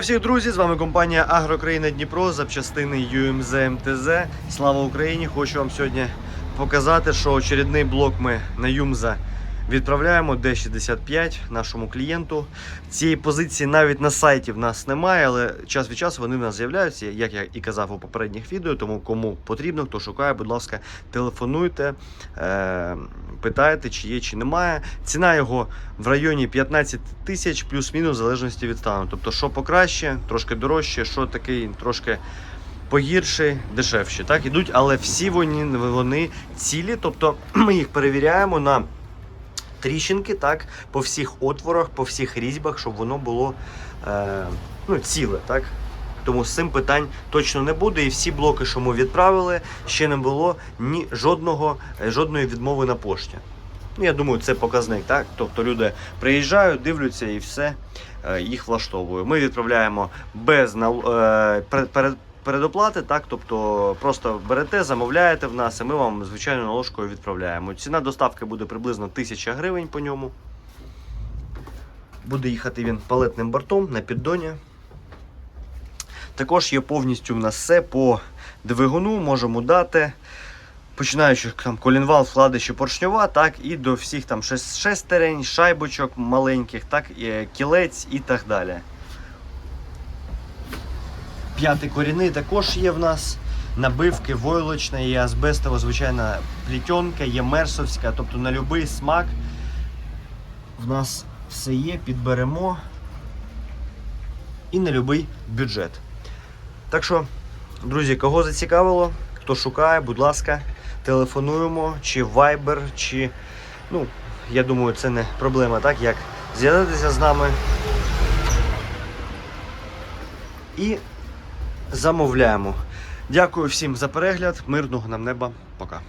Всіх друзі, з вами компанія Агрокраїна Дніпро, запчастини UMZ МТЗ. Слава Україні! Хочу вам сьогодні показати, що очередний блок ми на ЮМЗа відправляємо D65 нашому клієнту. Цієї позиції навіть на сайті в нас немає, але час від часу вони в нас з'являються, як я і казав у попередніх відео. Тому кому потрібно, хто шукає, будь ласка, телефонуйте, е- питайте, чи є, чи немає. Ціна його в районі 15 тисяч плюс-мінус в залежності від стану. Тобто, що покраще, трошки дорожче, що такий трошки погірший, дешевші. Так, ідуть, але всі вони, вони цілі. Тобто ми їх перевіряємо на тріщинки, так, по всіх отворах, по всіх різьбах, щоб воно було е, ну, ціле. так. Тому з цим питань точно не буде. І всі блоки, що ми відправили, ще не було ні жодного, е, жодної відмови на пошті. Ну, я думаю, це показник, так? Тобто люди приїжджають, дивляться і все е, їх влаштовує. Ми відправляємо без е, перед, передоплати, так? Тобто просто берете, замовляєте в нас, і ми вам звичайно наложкою відправляємо. Ціна доставки буде приблизно 1000 гривень по ньому. Буде їхати він палетним бортом на піддоні. Також є повністю в нас все по двигуну, можемо дати. Починаючи там колінвал, вкладиші поршньова, так і до всіх там шестерень, шайбочок маленьких, так, і е, кілець і так далі. П'ятий корінний також є в нас. Набивки, войлочна, є азбестова, звичайна плітьонка, є мерсовська, тобто на будь-який смак в нас все є, підберемо і на будь-який бюджет. Так що, друзі, кого зацікавило, хто шукає, будь ласка, телефонуємо, чи Viber, чи. Ну, я думаю, це не проблема, так? Як зв'язатися з нами. І замовляємо. Дякую всім за перегляд. Мирного нам неба. Пока.